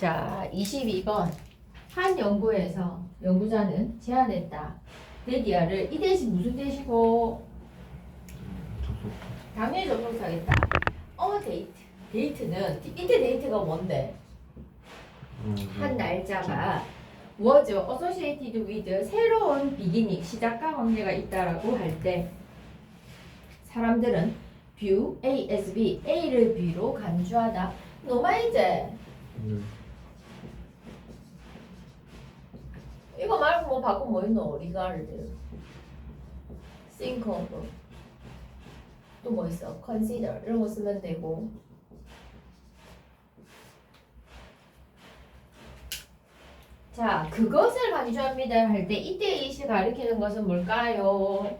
자, 22번. 한 연구에서 연구자는 제안했다. 데디아를 이 대신 무슨 대시고. 당연히 접속사겠다. 어 데이트. 데이트는 이때 데이트가 뭔데? 음, 한 날짜가 was associated with 새로운 비기닝 시작과 관계가 있다라고 할 때 사람들은 view A as B, A를 B로 간주하다. 너마 이제 네. 이거 말고 뭐 바꾸면 뭐 있노? 리가르드 think of 또 뭐 있어? consider 이런 거 쓰면 되고. 자 그것을 간주합니다 할 때 이때 이시 가리키는 것은 뭘까요?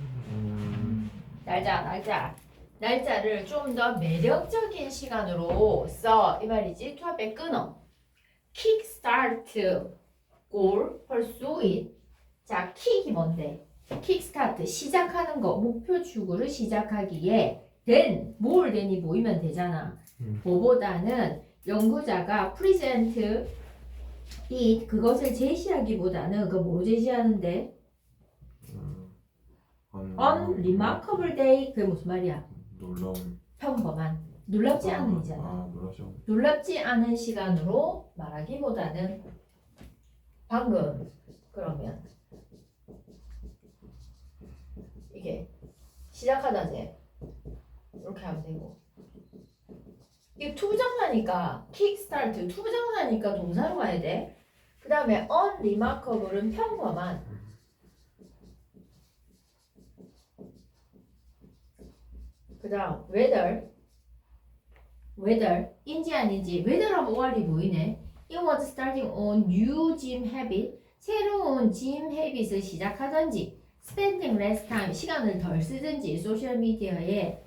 음, 날짜 날짜. 날짜를 좀 더 매력적인 시간으로 써. 이 말이지. 투합에 끊어. Kick goal pursue it 자 킥이 뭔데 kick start 시작하는 거 목표 추구를 시작하기에 then 뭘 then이 모이면 되잖아 음. 뭐보다는 연구자가 present it 그것을 제시하기보다는 그뭐 제시하는데 음, unremarkable day 그게 무슨 말이야 놀라운. 평범한 놀랍지 않은 이잖아 아. 놀랍지 않은 시간으로 말하기보다는 방금 그러면. 이게 시작하다제 이렇게 하면 되고. 이게 투부정사니까 킥스타트 투부정사니까 동사로 가야 돼 그 다음에 unremarkable은 평범한. 그 다음 whether whether 인지 아닌지 whether하면 OR이 보이네. It was starting on new gym habit. 새로운 gym habit을 시작하든지 spending less time 시간을 덜 쓰든지 소셜 미디어에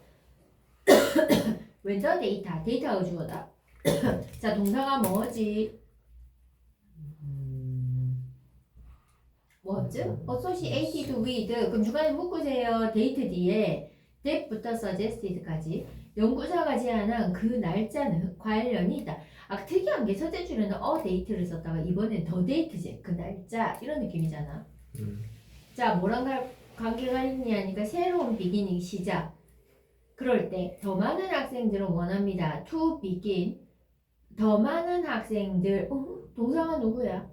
the data 데이터가 주어다. 자 동사가 뭐지? was associated with 그럼 중간에 묶으세요. 데이트 뒤에 that부터 suggested까지 연구자가 제안한 그 날짜는 관련이 있다. 아 특이한 게 첫째 줄에는 어 데이트를 썼다가 이번엔 더 데이트제 그 날짜 이런 느낌이잖아. 음, 자 뭐랑 갈- 관계가 있냐니까 새로운 비기닝 시작. 그럴 때 더 많은 학생들은 원합니다. to begin 더 많은 학생들 어, 동사가 누구야?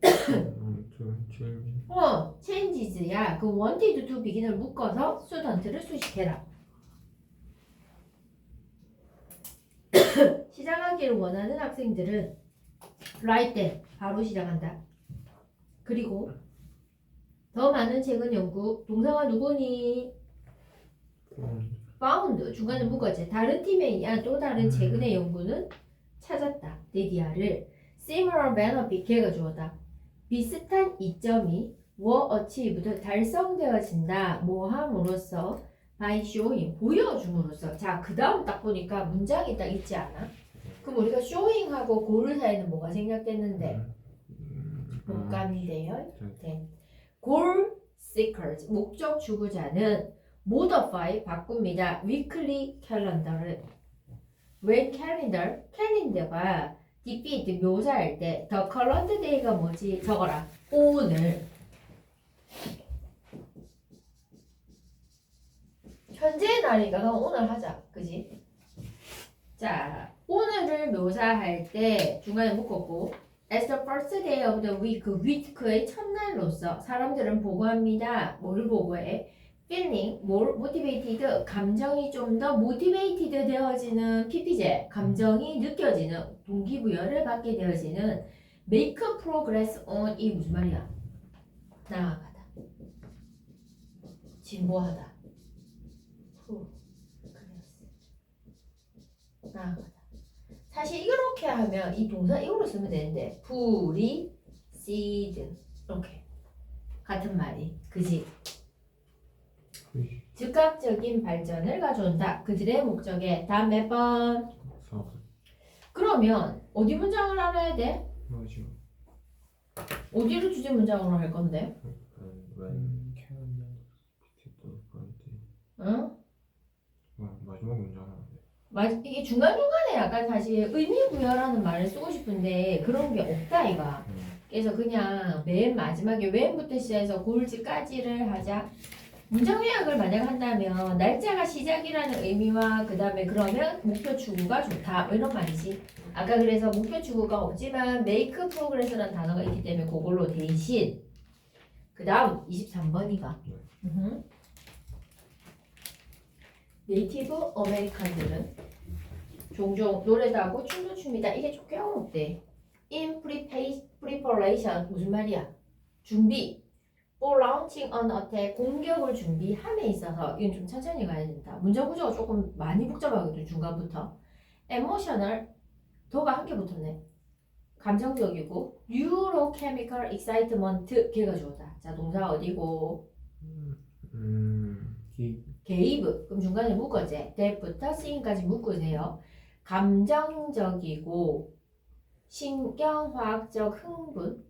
어 changes야. 그 wanted to begin을 묶어서 student를 수식해라. 시작하기를 원하는 학생들은 write 때 바로 시작한다. 그리고 더 많은 책은 연구 동사가 누구니? 음, found 중간에 묶었지. 다른 팀에 의한 또 다른 최근의 연구는 찾았다. 데디아를 similar benefit 걔가 주어다. 비슷한 이점이 were achieved 달성되어진다. 뭐 함으로써 by showing 보여줌으로써 자 그 다음 딱 보니까 문장이 딱 있지 않아? 그럼 우리가 showing하고 goal 사이는 뭐가 생략됐는데 음, 목감인데요. 네. 네. goal seekers 목적 추구자는 modify 바꿉니다. weekly calendar를 when calendar 캘린더가 defeat 묘사할 때 the current day가 뭐지 적어라 오늘 현재의 날이니까 그럼 오늘 하자 그지 자 오늘을 묘사할 때 중간에 묶었고 As the first day of the week, week의 첫날로서 사람들은 보고합니다. 뭐를 보고해? feeling, more motivated, 감정이 좀 더 motivated 되어지는 PP제, 감정이 느껴지는 동기부여를 받게 되어지는 make progress on 이 무슨 말이야? 나아가다, 진보하다, 나아가다. 사실 이렇게 하면 이 동사 이걸로 쓰면 되는데 불이 seed. 이렇게 같은 말이. 그지? 그지. 즉각적인 발전을 가져온다. 그들의 목적에 다음 몇번? 사, 그러면 어디 문장을 알아야 돼. 어디를 주제 문장으로 할 건데? 음, current day. 응? 와, 마지막 문장 이게 중간중간에 약간 사실 의미 부여라는 말을 쓰고 싶은데 그런 게 없다 이가. 음. 그래서 그냥 맨 마지막에 when부터 시작해서 골즈까지를 하자. 문장 요약을 만약 한다면 날짜가 시작이라는 의미와 그 다음에 그러면 목표 추구가 좋다 뭐 이런 말이지. 아까 그래서 목표 추구가 없지만 make progress라는 단어가 있기 때문에 그걸로 대신 그 다음 23번이가 네. 네이티브 아메리칸들은 종종 노래도 하고 춤도 춥니다. 이게 좀 꽤 어렵대. In prepa- preparation 무슨 말이야? 준비. For launching an attack 공격을 준비함에 있어서 이건 좀 천천히 가야 된다. 문제 구조가 조금 많이 복잡하거든 중간부터. Emotional 더가 한 개 붙었네. 감정적이고 neurochemical excitement 걔가 좋다. 자 동사 어디고? 음. 기 게이브 그럼 중간에 묶어제 that부터 seeing까지 묶으세요 감정적이고 신경화학적 흥분.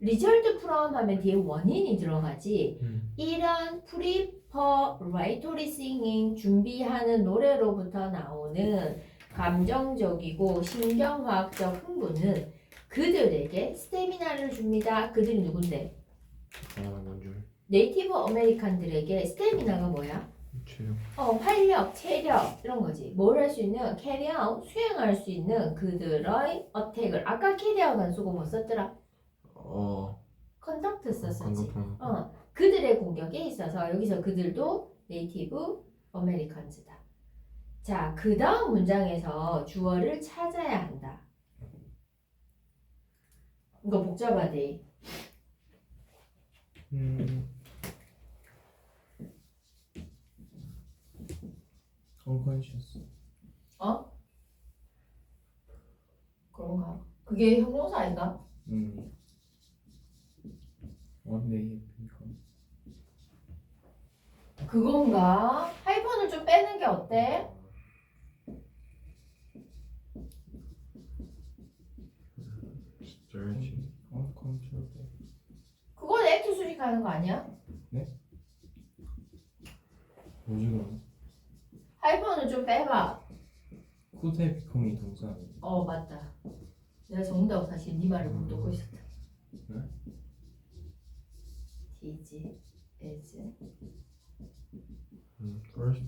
리절트 프롬 하면 뒤에 원인이 들어가지. 음. 이런 preparatory singing 준비하는 노래로부터 나오는 감정적이고 신경화학적 흥분은 그들에게 스테미나를 줍니다. 그들이 누군데? 아 네이티브 아메리칸들에게 스테미나가 뭐야? 체력. 어, 활력, 체력 이런 거지. 뭘 할 수 있는 carry out, 수행할 수 있는 그들의 어택을 아까 carry out 안 쓰고 뭐 썼더라? 어. conduct 썼었지. 방금 어, 그들의 공격에 있어서 여기서 그들도 네이티브 아메리칸즈다. 자, 그 다음 문장에서 주어를 찾아야 한다. 이거 복잡하대. 음. unconscious. 어? 그런가? 그게 형용사 아닌가? 음. One day become. 그건가? 하이픈을 좀 빼는 게 어때? Dirty. Uncontrollable. 그건 액트 수식하는 거 아니야? 오징어. 8번을 좀 빼봐. 후세 비폼이 동사니. 어 맞다. 내가 정답 사실 네 말을 못 듣고 있었다. 네? 디지 에즈 음, first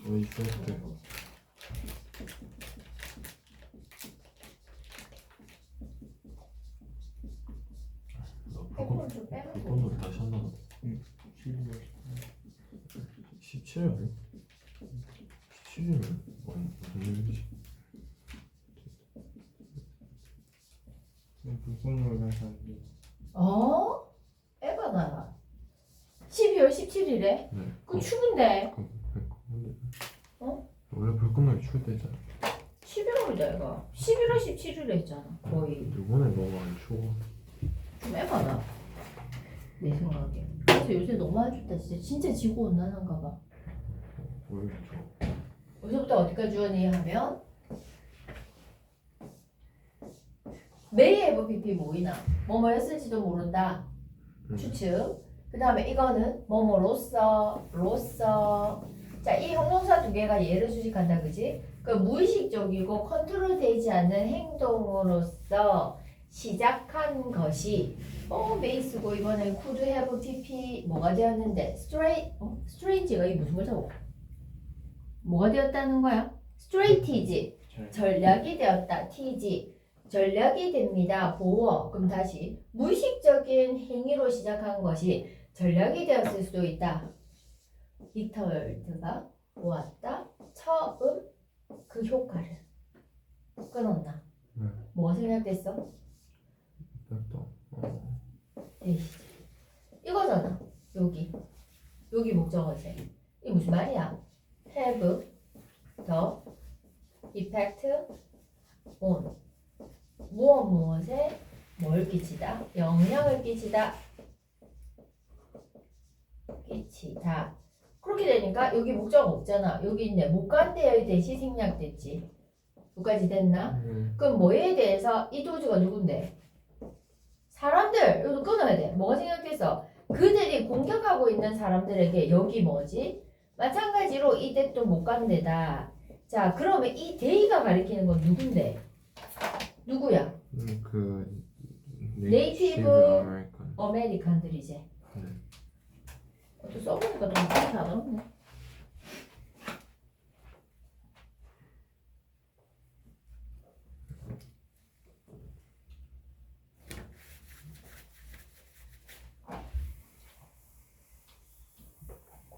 어, first 너 8번을 좀 빼라고. 그걸로 다시 한다 너. 17일? 17일? 무슨 일이지? 불꽃놀이 할 사람들 어? 에바다. 12월 17일에? 네. 그 추운데. 그, 그, 근데 어? 원래 불꽃놀이 추울 때잖아. 11월이다 이거. 11월 17일에 했잖아. 거의. 이번에 너무 안 추워. 좀 에바다. 내 생각에. 그래서 요새 너무 안 춥다. 진짜 진짜 지구 온난화인가 봐. 왜 이렇게 추워? 여기서부터 어디까지 주어니 하면 may have pp 모이나 뭐뭐였을지도 모른다 음. 추측 그 다음에 이거는 뭐뭐로서 로서 자이 형용사 두 개가 예를 수식한다 그지 그 무의식적이고 컨트롤되지 않는 행동으로서 시작한 것이 어 베이스고 이번엔 could have pp 뭐가 되었는데 straight 어? straight가 이 무슨 말이고 뭐가 되었다는 거야 straight이지 잘 전략이 되었다. TG. 전략이 됩니다. 보어. 그럼 다시 무의식적인 행위로 시작한 것이 전략이 되었을 수도 있다. 리털드가 보았다. 처음 그 효과를 끊었나? 네. 뭐가 생각됐어? 뺐다. 어. 에이씨. 이거잖아. 여기. 여기 목적어지. 이게 무슨 말이야? have the effect on 무엇 무엇에 뭘 끼치다? 영향을 끼치다. 끼치다. 그렇게 되니까 여기 목적 없잖아. 여기 있네. 못간대의 대시 생략됐지. 여기까지 됐나? 음. 그럼 뭐에 대해서 이 도주가 누군데? 사람들 이거 끊어야 돼. 뭐가 생각했어? 그들이 공격하고 있는 사람들에게 여기 뭐지? 마찬가지로 이때 또못 간대다. 자, 그러면 이 데이가 가리키는 건 누군데? 누구야? 음, 그 네이티브 아메리칸. 어메리칸들이지. 네. 어, 또 써보니까 너무 다 어렵네.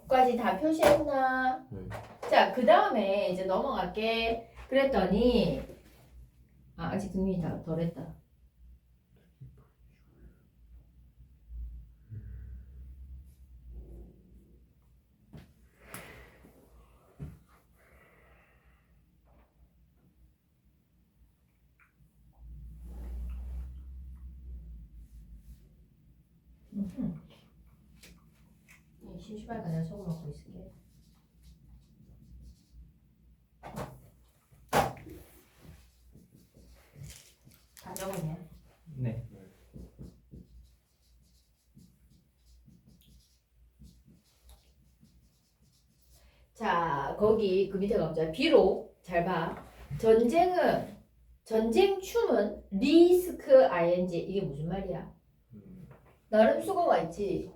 까지 다 표시했나? 네. 자, 그 다음에 이제 넘어갈게. 그랬더니, 아, 아직 등민이 다 덜했다. 음흠. 이 심심하니까 내가 소금 먹고 있을게. 다 적었냐? 네. 자, 거기 그 밑에 가보자. 비록 잘 봐. 전쟁은 전쟁 춤은 리스크 ing 이게 무슨 말이야? 음, 나름 수고가 있지.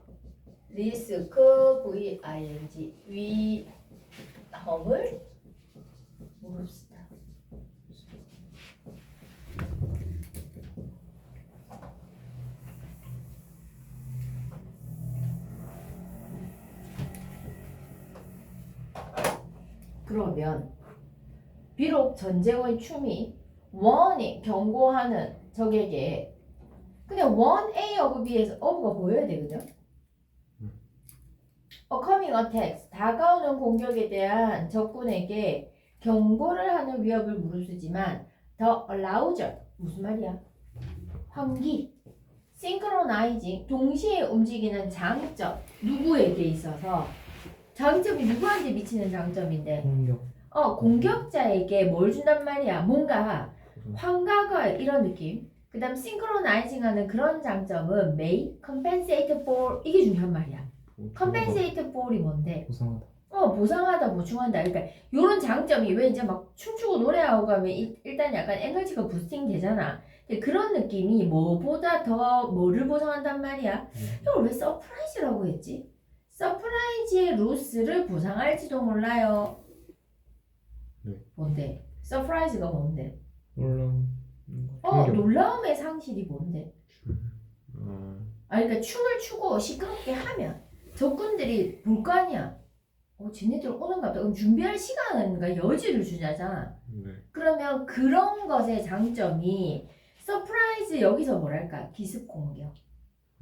리스크 v ing 위험을 무릅쓰 그러면 비록 전쟁의 춤이 원이 경고하는 적에게 그냥 원 A of B에서 of가 보여야 되거든. 음. A coming 다가오는 공격에 대한 적군에게 경고를 하는 위협을 무릅쓰지만 the allows 무슨 말이야? 환기 synchronizing 동시에 움직이는 장점 누구에게 있어서 장점이 누구한테 미치는 장점인데? 공격. 어 공격자에게 뭘 준단 말이야? 뭔가 환각과 이런 느낌. 그 다음 싱크로나이징 하는 그런 장점은 may compensate for 이게 중요한 말이야. compensate for이 뭔데? 보상하다. 어 보상하다 보충한다. 그러니까 요런 장점이 왜 이제 막 춤추고 노래하고 가면 이- 일단 약간 에너지가 부스팅 되잖아. 근데 그런 느낌이 뭐보다 더 뭐를 보상한단 말이야? 이걸 왜 서프라이즈라고 했지? 서프라이즈의 로스를 보상할지도 몰라요 네. 뭔데? 서프라이즈가 뭔데? 놀라운 거. 어. 놀라움의 상실이 뭔데? 어, 아 그러니까 춤을 추고 시끄럽게 하면 적군들이 볼 거 아니야. 어 쟤네들 오는가 보다. 그럼 준비할 시간과 여지를 주자잖아. 네. 그러면 그런 것의 장점이 서프라이즈 여기서 뭐랄까 기습 공격.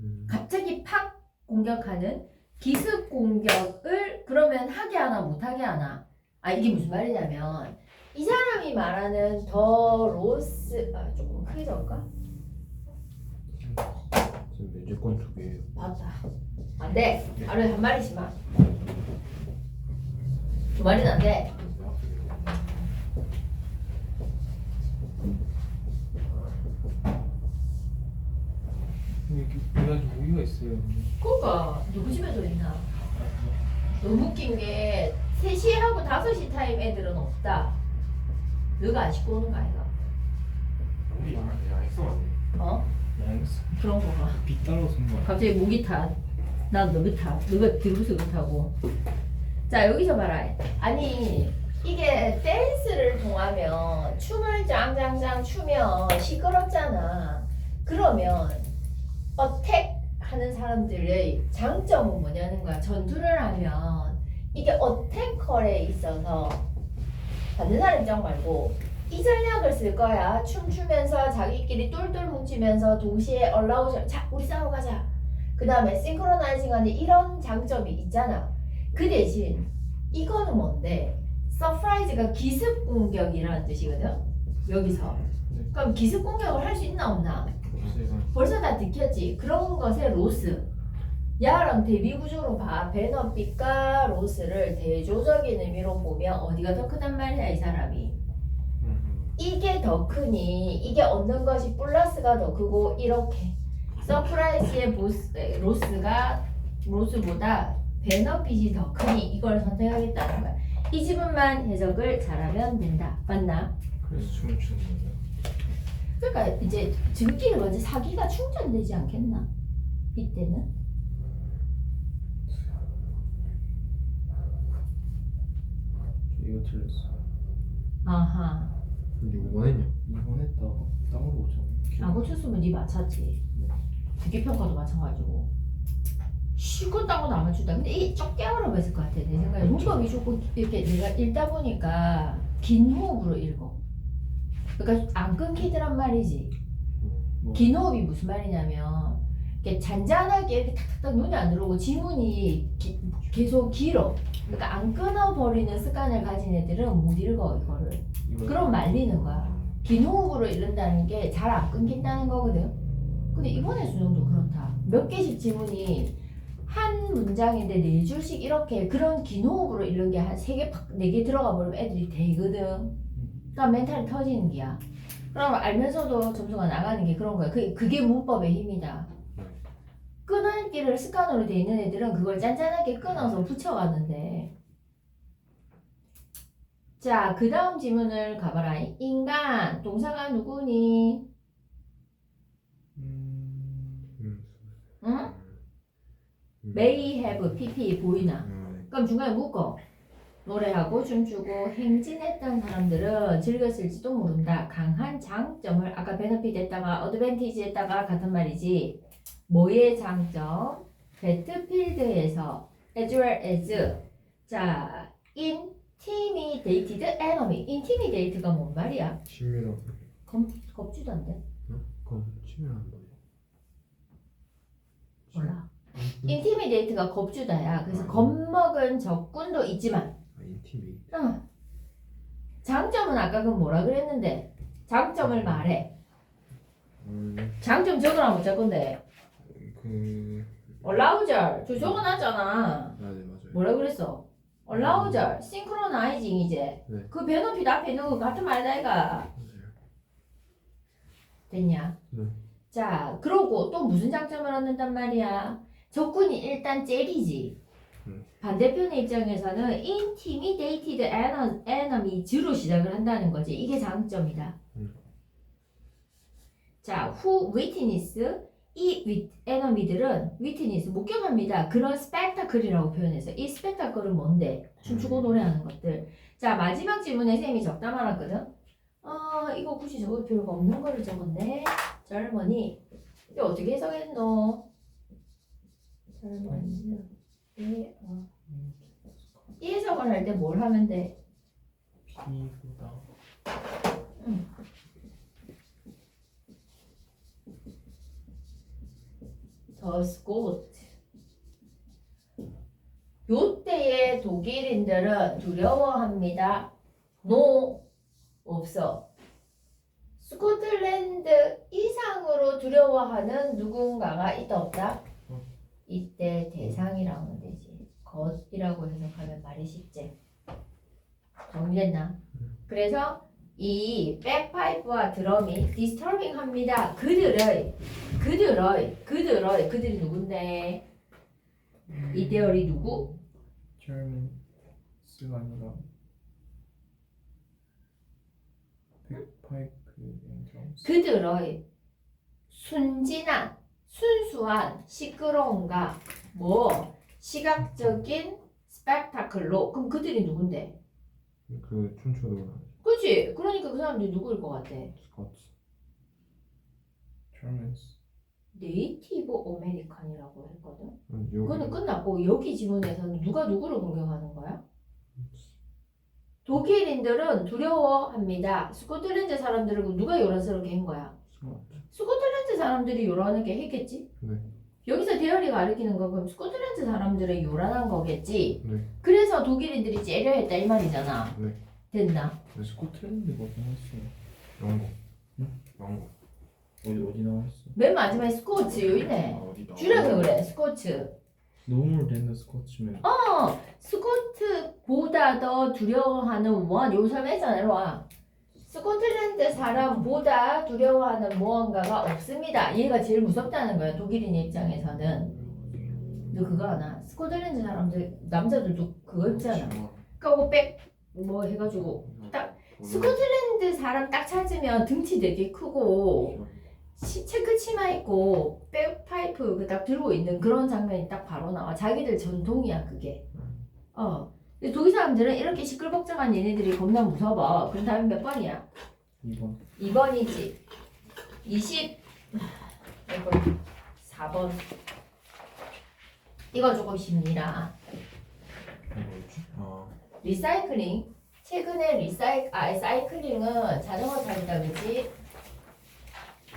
음, 갑자기 팍 공격하는 기습 공격을 그러면 하게 하나 못하게 하나. 아 이게 무슨 말이냐면 이 사람이 말하는 더 로스 아 조금 크게 적을까? 지금 면제권 두 개예요. 맞다. 안 돼. 하루에 한 마리씩만. 두 마리는 안 돼. 여기 그래가지고 우유가 있어요. 그니까 누구 집에도 있나? 너무 웃긴 게 3시 하고 5시 타임 애들은 없다. 너가 안 씻고 오는 거 아이가? 우리 양했어 아니? 어? 양수. 그런 거가. 빗 따라서 쓴 거야. 갑자기 목이 타. 난 너가 타. 너가 들고서 타고. 자 여기서 봐라. 아니 이게 댄스를 통하면 춤을 짱짱짱 추면 시끄럽잖아. 그러면 어택 하는 사람들의 장점은 뭐냐는 거야. 전투를 하면 이게 어택컬에 있어서 받는 사람 입장 말고 이 전략을 쓸 거야. 춤추면서 자기끼리 똘똘 뭉치면서 동시에 얼라우셔. 자, 우리 싸워가자. 그 다음에 싱크로나이징 하는 이런 장점이 있잖아. 그 대신 이거는 뭔데? 서프라이즈가 기습 공격이라는 뜻이거든. 여기서. 네. 그럼 기습 공격을 할 수 있나 없나? 벌써 다 들켰지. 그런 것의 로스. 야랑 대비 구조로 봐. 베너빛과 로스를 대조적인 의미로 보면 어디가 더 크단 말이야 이 사람이. 음, 이게 더 크니 이게 얻는 것이 플러스가 더 크고 이렇게 서프라이즈의 보스 에, 로스가 로스보다 베너핏이 더 크니 이걸 선택하겠다는 거야. 이 지문만 해석을 잘하면 된다. 맞나? 그래서 춤을 추는 거예요. 그러니까 이제 지금끼리 먼저 사기가 충전되지 않겠나? 이때는? 저 이거 틀렸어. 아하. 이제 5번 했냐? 이번 했다. 땅으로 오죠. 아, 고쳤으면 네 맞췄지. 듣기평가도 마찬가지고. 쉬고 따고 나눠주다. 근데 이게 적게 하라고 했을 것 같아. 내 생각에. 문법이 조금 이렇게 내가 읽다 보니까 긴 호흡으로 읽어. 그러니까 안 끊기더란 말이지. 뭐, 긴 호흡이 무슨 말이냐면 이렇게 잔잔하게 이렇게 탁탁탁 눈이 안 들어오고 지문이 기- 계속 길어. 그러니까 안 끊어버리는 습관을 가진 애들은 못 읽어 이거를. 이거 그럼 말리는 거야. 긴 호흡으로 읽는다는 게 잘 안 끊긴다는 거거든. 근데 이번에 수능도 그렇다. 몇 개씩 지문이 한 문장인데 네 줄씩 이렇게 그런 긴 호흡으로 읽는 게 한 세 개, 네개 들어가 버리면 애들이 되거든. 그러니까 멘탈이 터지는 게야. 그럼 알면서도 점수가 나가는 게 그런 거야. 그, 그게 문법의 힘이다. 네. 끊을기를 습관으로 돼 있는 애들은 그걸 짠짠하게 끊어서 붙여가는데. 자, 그 다음 지문을 가봐라. 인간, 동사가 누구니? 음, 음. 응? 음. May have pp 보이나? 음. 그럼 중간에 묶어. 노래하고 춤추고 행진했던 사람들은 즐겼을지도 모른다. 강한 장점을 아까 베너핏 했다가 어드밴티지 했다가 같은 말이지. 뭐의 장점? 배트필드에서 as well as 자 intimidated enemy. intimidate가 뭔 말이야? 치밀한 겁, 겁주던데. 치밀한 뭐야? 몰라. intimidate가 겁주다야. 그래서 겁먹은 적군도 있지만 응. 장점은 아까 그 뭐라 그랬는데 장점을 말해. 음, 장점 적으라 못할 건데. 그 얼라우절 저 적어놨잖아. 아, 네 맞아요 뭐라 그랬어? 얼라우절 싱크로나이징 이제 네. 그 베너핏 앞에 있는 거 같은 말이다 이가 맞아요 됐냐? 네. 자 그러고 또 무슨 장점을 얻는단 말이야? 적군이 일단 젤이지. 음. 반대편의 입장에서는 intimidated enemy로 시작을 한다는 거지. 이게 장점이다. 음. 자, who witness 이 위- enemy들은 witness 목격합니다. 그런 스펙타클이라고 표현해서 이 스펙타클은 뭔데? 춤추고 음. 노래하는 것들. 자, 마지막 질문에 쌤이 적다 말았거든. 어, 이거 굳이 적을 필요가 없는 거를 적었네. 젊은이. 이거 어떻게 해석했노? 젊은이는 예, 어. 이 해석을 할 때 뭘 하면 돼? B보다 더 스코트. 요때의 독일인들은 두려워합니다. 노 없어. 스코틀랜드 이상으로 두려워하는 누군가가 있다 없다? 어. 이때 대상이라고 되지. 것이라고 해석하면 말이 쉽지. 정리됐나? 그래서 이 백파이프와 드럼이 디스터빙합니다. 그들의 그들의 그들의 그들이 누군데? 이 대열이 누구? Germans가 아니라 백파이크 앤드럼스 그들의 순진한 순수한 시끄러움과 뭐 시각적인 스펙타클로 그럼 그들이 누군데? 그 춤추고 노래 그렇지. 그러니까 그 사람들이 누구일 것 같아? 스코츠 Germans 네이티브 아메리칸이라고 했거든. 음, 그거는 끝났고 여기 지문에서는 누가 누구를 공격하는 거야? 독일인들은 두려워합니다. 스코틀랜드 사람들을 누가 요란스럽게 한 거야? 스마트 스코틀랜드 사람들이 요란하게 했겠지? 네. 여기서 대열이 가리키는 거 그럼 스코틀랜드 사람들은 요란한 거겠지? 네. 그래서 독일인들이 째려했다 이 말이잖아. 네. 됐나? 스코틀랜드가 어디 나왔어? 영국 응? 영국 어디 어디 나왔어? 맨 마지막에 스코츠 여기네. 아, 어디? 줄여서 그래 스코츠. 너무 랜드 스코치면 어 스코트보다 더 두려워하는 원 여기서 맨전에 와. 스코틀랜드 사람보다 두려워하는 무언가가 없습니다. 얘가 제일 무섭다는 거야 독일인 입장에서는. 너 그거 하나? 스코틀랜드 사람들 남자들도 그거 입잖아. 치마. 까고 백 뭐 해가지고 딱 스코틀랜드 사람 딱 찾으면 등치 되게 크고 시, 체크 치마 입고 백파이프 그 딱 들고 있는 그런 장면이 딱 바로 나와. 자기들 전통이야 그게. 어. 근데 독일 사람들은 이렇게 시끌벅적한 얘네들이 겁나 무서워. 그럼 다음에 몇 번이야? 2번 2번이지. 20. 이거 4번. 이거 조금 쉽니다. 아 리사이클링. 최근에 리사이 아 사이클링은 자전거 타기다 그지?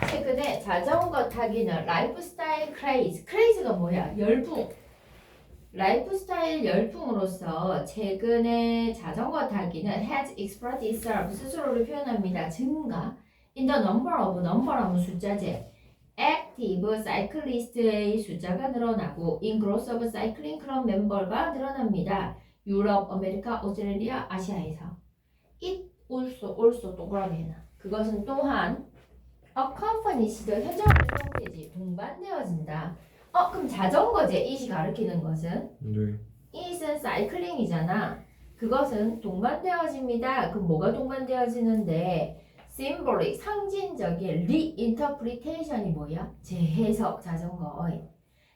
최근에 자전거 타기는 라이프스타일 크레이즈. 크레이즈가 뭐야? 열풍. 라이프스타일 열풍으로서 최근에 자전거 타기는 has expressed itself 스스로를 표현합니다. 증가. in the number of number하면 숫자제. active cyclist의 숫자가 늘어나고 in growth of cycling club 멤버가 늘어납니다. 유럽, 아메리카, 오스트레일리아, 아시아에서 it also also 동그라미 해놔. 그것은 또한 accompanied 현장으로 형태지 동반되어진다. 어 그럼 자전거제 it이 가리키는 것은 네 it은 사이클링이잖아. 그것은 동반되어집니다. 그럼 뭐가 동반되어지는데 symbolic 상징적인 reinterpretation이 뭐야? 재해석 자전거의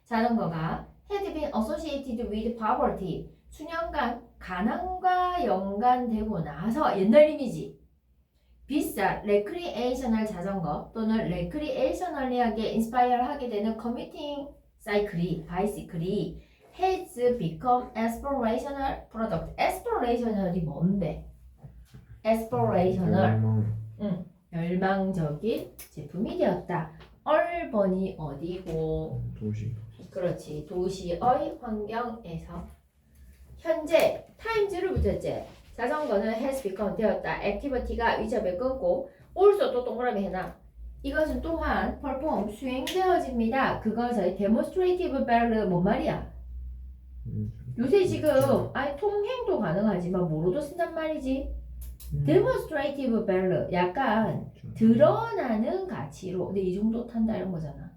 자전거가 had been associated with poverty 수년간 가난과 연관되고 나서 옛날 이미지 비싼 레크리에이셔널 자전거 또는 레크리에이셔널리하게 인스파이어하게 되는 커뮤팅 사이클이 바이시클이 has become aspirational product. aspirational이 뭔데? aspirational 열망 열망적인 제품이 되었다. 얼번이 어디고? 도시 그렇지 도시의 환경에서 현재 타임즈를 붙였지 자전거는 has become 되었다 액티비티가 위접을 끊고 also 또 동그라미 해놔 이것은 또한 perform 수행되어집니다. 그것의 demonstrative verb 뭔 말이야? 음, 요새 지금 아니 통행도 가능하지만 뭐로도 쓴단 말이지. 음. demonstrative verb 약간 드러나는 가치로 근데 이 정도 탄다 이런 거잖아.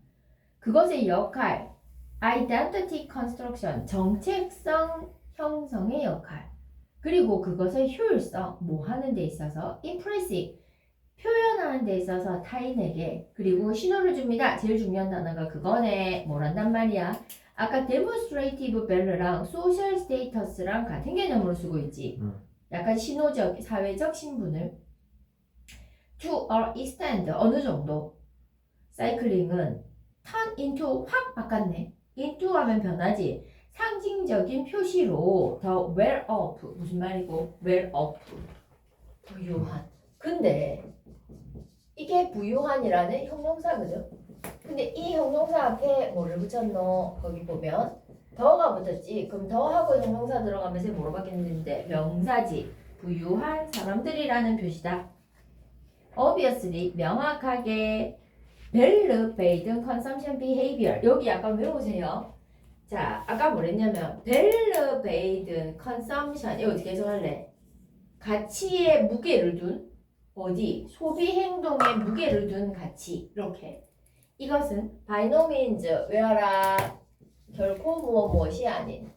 그것의 역할 identity construction 정체성 형성의 역할. 그리고 그것의 효율성 뭐 하는 데 있어서 impressive 표현하는 데 있어서 타인에게 그리고 신호를 줍니다. 제일 중요한 단어가 그거네. 뭐란단 말이야. 아까 demonstrative value랑 social status랑 같은 개념으로 쓰고 있지. 응. 약간 신호적 사회적 신분을. to a extent 어느 정도. 사이클링은 turn into 확 바꿨네. into 하면 변하지. 상징적인 표시로 더 well off 무슨 말이고? well off. 부유한. 근데 이게 부유한이라는 형용사거든 근데 이 형용사 앞에 뭐를 붙였노? 거기 보면 더가 붙었지. 그럼 더하고 형용사 들어가면서 뭐로 바뀌는데 명사지. 부유한 사람들이라는 표시다. Obviously 명확하게 벨르 베이든 컨섬션 비헤이비어 여기 약간 외우세요. 자 아까 뭐랬냐면 벨르 베이든 컨섬션 이거 어떻게 해석할래? 가치에 무게를 둔 어디 소비 행동에 무게를 둔 가치 이렇게 이것은 by no means 외워라 결코 무엇 무엇이 아닌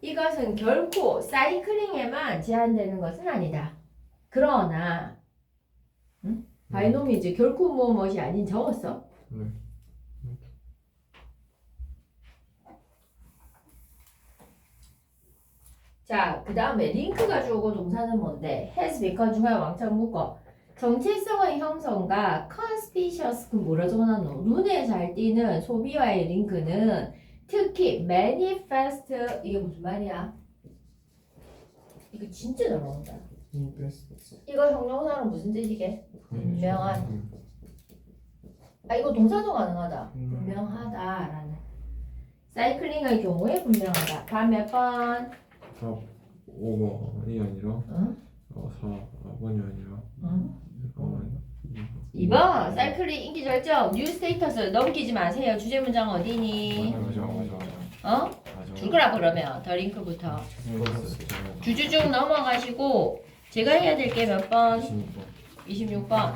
이것은 결코 사이클링에만 제한되는 것은 아니다. 그러나 응? 바이노미즈 결코 무엇 무엇이 아닌 적었어. 네. 자, 그 다음에 링크 가지고 온 동사는 뭔데? has become 중간에 왕창 묶어. 정체성의 형성과 conspicuous 그 뭐라 적어놨노? 눈에 잘 띄는 소비와의 링크는 특히 manifest 이게 무슨 말이야? 이거 진짜 잘 나온다. 이거 형용사는 무슨 뜻이게? 분명한. 음. 아 이거 동사도 가능하다. 분명하다라는. 사이클링의 경우에 분명하다. 다음 몇 번? 4 5번이 아니라 응? 어, 4번이 아니라 응? 잠깐만 2번 사이클링 인기 절정 뉴 스테이터스 넘기지 마세요. 주제 문장 어디니? 맞아 맞아 맞아 어? 맞아 줄거라 그러면 더 링크부터 주주쭉 넘어가시고 제가 해야 될 게 몇 번? 26번 26번.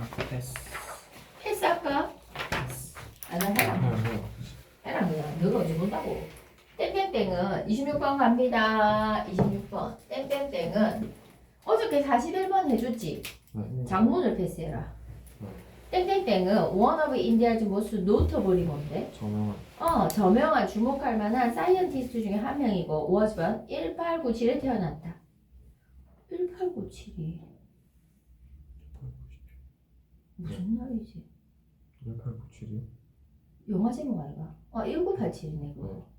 패스 할까? 아나 해라 해요 해요 해라 그냥 너가 어디 본다고 땡땡땡은 26번 갑니다 26번 땡땡땡은 어저께 41번 해줬지 네. 장문을 패스해라 땡땡땡은 one of India's most notable이 뭔데? 저명한 어, 저명한 주목할 만한 사이언티스트 중에 한 명이고 wasborn 1897에 태어났다. 1897이 무슨 날이지? 1897이요? 영화 제목 아이가? 아 1987이네 그거.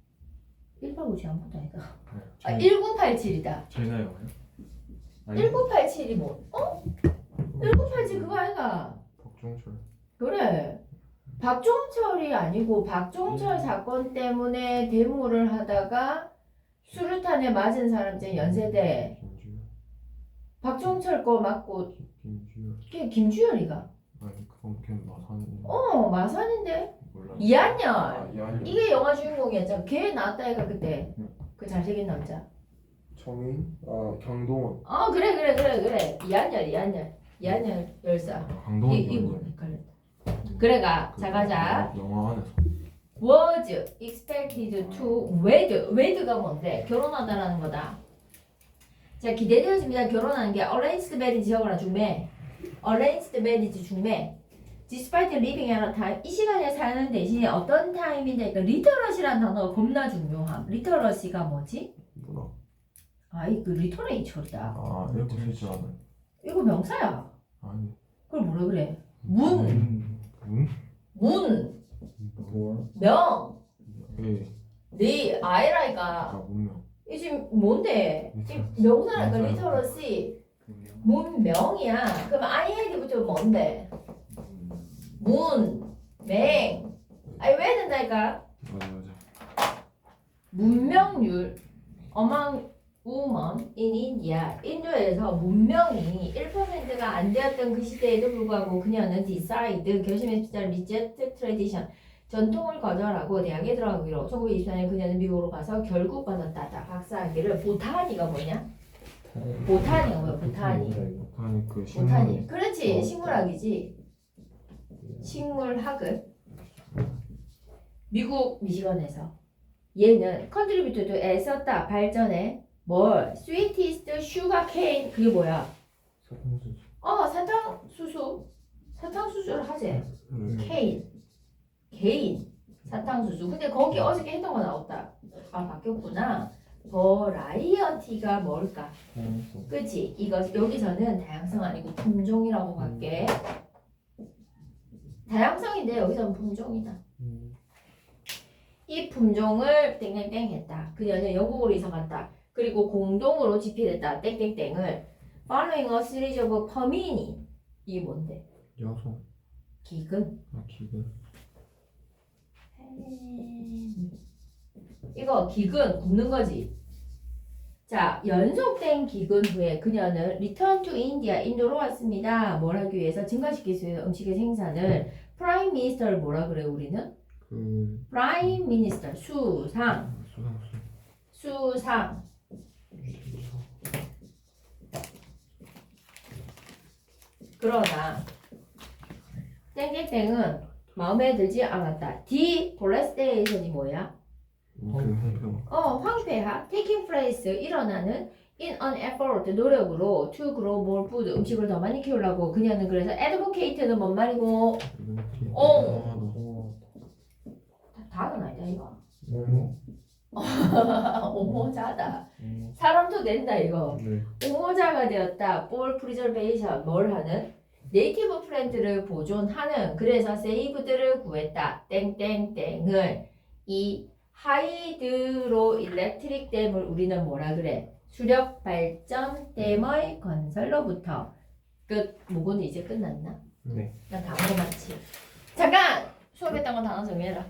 1897 아무것도 아니다. 아 네. 1987이다. 제나 영화요? 1987이 뭐? 어? 1987 그거 아이가? 박종철 그래. 박종철이 아니고 박종철 사건 때문에 데모를 하다가 수류탄에 맞은 사람 중에 연세대 김주열 박종철 거 맞고 김주열 걔 김주열이가 아니 그건 걔 마산이 어 마산인데 몰라 이한열 아 이한열 이게 영화 주인공이었잖아. 걔 나왔다 애가 그때. 응. 그 잘생긴 남자. 정인? 아 경동원. 어 그래 그래 그래 그래. 이한열 이한열 이한열 열사 아, 강동원 이 이분 헷갈렸다. 그래가 그자 가자. 영화 안에서. was expected to wed. wed가 뭔데? 결혼하다라는 거다. 자 기대되어집니다. 결혼하는 게 arranged marriage 중매. arranged marriage 중매 despite living at a time 이 시간에 사는 대신에 어떤 타임인데 그러니까? 리터러시라는 단어가 겁나 중요함. 리터러시가 뭐지? 문화 아 이 그 리터레이처다. 아 이렇게 쓸줄 아는 이거 명사야. 아니. 그걸 뭐라 그래? 문. 문? 문, 뭘? 명, 예. 네, 아이라니까. 아 문명. 이 지금 뭔데? 지금 명사라니까 리터러시. 문명이야. 그럼 IN이부터 뭔데? 문, 맹. 아니 왜 된다니까? 맞아 맞아 문명률 among women in India. 인도에서 문명이 1%가 안 되었던 그 시대에도 불구하고 그녀는 decide 결심했다 reject tradition 전통을 거절하고 대학에 들어가기로 1924년 그녀는 미국으로 가서 결국 받았다. 박사학위를 보타니가 뭐냐? 보타니가 뭐야? 보타니. 아니 그 보타니. 신문 그렇지. 어, 식물학이지. 식물학을 미국 미시건에서 얘는 컨트리뷰트도 애썼다 발전에 뭘 sweetest sugar cane 그게 뭐야? 사탕수수 어 사탕수수 사탕수수를 하지 네. 케인 개인 사탕수수 근데 거기 어저께 했던 거 나왔다 아 바뀌었구나 버라이어티가 뭘까? 다양성 그치? 이거 여기서는 다양성 아니고 품종이라고 할게. 다양성인데 여기서는 품종이다. 음, 이 품종을 땡땡땡 했다. 그녀는 영국으로 이사 갔다. 그리고 공동으로 집필했다. 땡땡땡을 following a series of permini 이게 뭔데? 야송 기근. 아 기근 이거 기근 굽는 거지. 자, 연속된 기근 후에 그녀는 return to India, 인도로 왔습니다. 뭘 하기 위해서 증가시킬 수 있는 음식의 생산을 프라임 미니스터를 뭐라 그래요, 우리는? 그 프라임 미니스터, 수상, 아, 수상수 수상. 그러나 땡땡땡은 마음에 들지 않았다. 디폴레스테이션이 뭐야? 그 형평 어, 황폐화, taking place, 일어나는 in an effort, 노력으로 to grow more food, 음식을 더 많이 키우려고 그녀는 그래서 advocate는 뭔 말이고? 어. 어, 다는 아니다 이거. 어머 오모자다. 어머 사람도 된다 이거. 네. 오모자가 되었다. For preservation 뭘 하는? 네이티브 플랜트를 보존하는. 그래서 세이브들을 구했다. 땡땡땡을. 이 하이드로 일렉트릭 댐을 우리는 뭐라 그래? 수력 발전 댐의 건설로부터. 끝. 목은 이제 끝났나? 네. 난다 물어봤지 잠깐! 수업했던 건 단어 정리해라